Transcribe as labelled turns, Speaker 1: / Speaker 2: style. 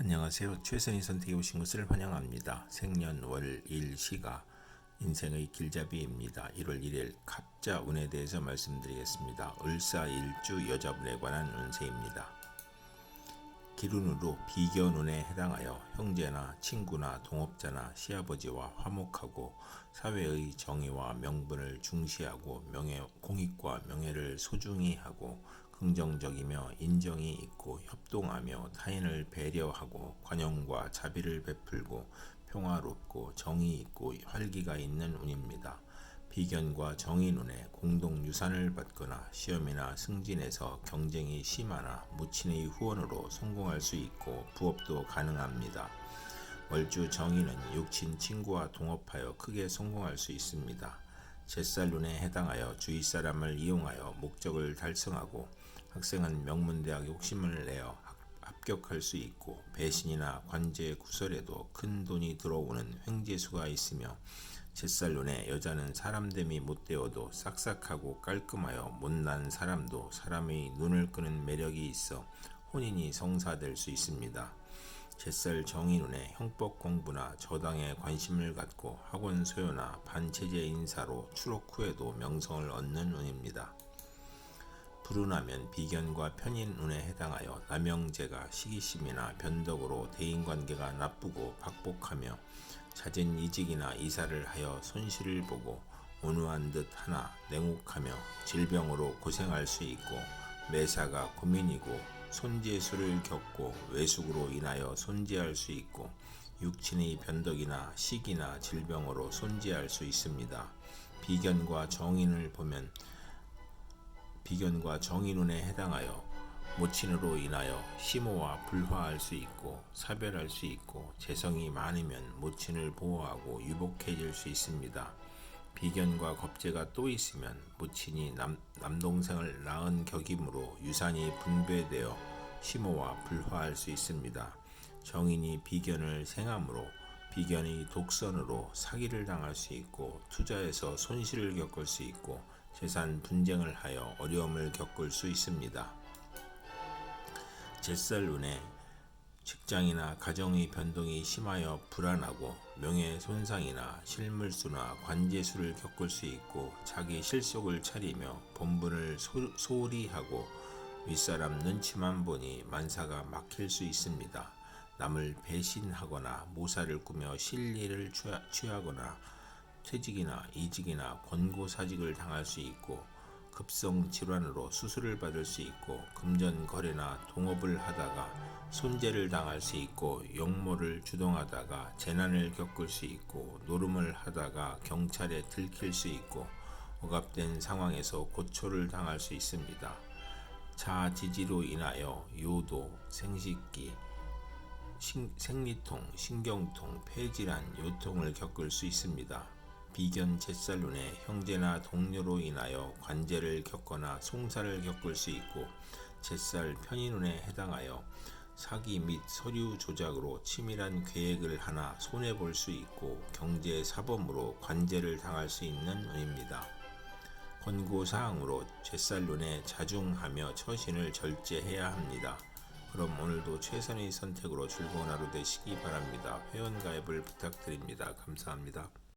Speaker 1: 안녕하세요. 최선희 선택에 오신 것을 환영합니다. 생년월 일시가 인생의 길잡이입니다. 1월 1일 갑자 운에 대해서 말씀드리겠습니다. 을사일주 여자분에 관한 운세입니다. 기운으로 비견운에 해당하여 형제나 친구나 동업자나 시아버지와 화목하고 사회의 정의와 명분을 중시하고 명예 공익과 명예를 소중히 하고 긍정적이며 인정이 있고 협동하며 타인을 배려하고 관용과 자비를 베풀고 평화롭고 정의 있고 활기가 있는 운입니다. 비견과 정의 눈에 공동 유산을 받거나 시험이나 승진에서 경쟁이 심하나 무친의 후원으로 성공할 수 있고 부업도 가능합니다. 월주 정의는 육친 친구와 동업하여 크게 성공할 수 있습니다. 제살눈에 해당하여 주위 사람을 이용하여 목적을 달성하고 학생은 명문대학 욕심을 내어 학- 합격할 수 있고 배신이나 관제 구설에도 큰 돈이 들어오는 횡재수가 있으며 제살눈에 여자는 사람됨이 못되어도 싹싹하고 깔끔하여 못난 사람도 사람의 눈을 끄는 매력이 있어 혼인이 성사될 수 있습니다. 제살 정의눈에 형법 공부나 저당에 관심을 갖고 학원 소요나 반체제 인사로 추록 후에도 명성을 얻는 운입니다. 불운하면 비견과 편인 운에 해당하여 남영제가 시기심이나 변덕으로 대인관계가 나쁘고 박복하며 잦은 이직이나 이사를 하여 손실을 보고 온화한 듯 하나 냉혹하며 질병으로 고생할 수 있고 매사가 고민이고 손재수를 겪고 외숙으로 인하여 손재할 수 있고 육친의 변덕이나 시기나 질병으로 손재할 수 있습니다. 비견과 정인을 보면 비견과 정의눈에 해당하여 모친으로 인하여 심호와 불화할 수 있고 사별할 수 있고 재성이 많으면 모친을 보호하고 유복해질 수 있습니다. 비견과 겁재가 또 있으면 모친이 남, 남동생을 낳은 격이므로 유산이 분배되어 심호와 불화할 수 있습니다. 정인이 비견을 생함으로 비견이 독선으로 사기를 당할 수 있고 투자에서 손실을 겪을 수 있고 재산 분쟁을 하여 어려움을 겪을 수 있습니다. 제살운에 직장이나 가정의 변동이 심하여 불안하고 명예 손상이나 실물수나 관제수를 겪을 수 있고 자기 실속을 차리며 본분을 소, 소홀히 하고 윗사람 눈치만 보니 만사가 막힐 수 있습니다. 남을 배신하거나 모사를 꾸며 실리를 취하- 취하거나 퇴직이나 이직이나 권고사직을 당할 수 있고 급성 질환으로 수술을 받을 수 있고 금전 거래나 동업을 하다가 손재를 당할 수 있고 역모를 주동하다가 재난을 겪을 수 있고 노름을 하다가 경찰에 들킬 수 있고 억압된 상황에서 고초를 당할 수 있습니다. 자지지로 인하여 요도, 생식기, 신- 생리통, 신경통, 폐질환, 요통을 겪을 수 있습니다. 비견 제살룬에 형제나 동료로 인하여 관제를 겪거나 송사를 겪을 수 있고 제살 편인운에 해당하여 사기 및 서류 조작으로 치밀한 계획을 하나 손해 볼 수 있고 경제 사범으로 관제를 당할 수 있는 운입니다. 권고 사항으로 제살론에 자중하며 처신을 절제해야 합니다. 그럼 오늘도 최선의 선택으로 즐거운 하루 되시기 바랍니다. 회원 가입을 부탁드립니다. 감사합니다.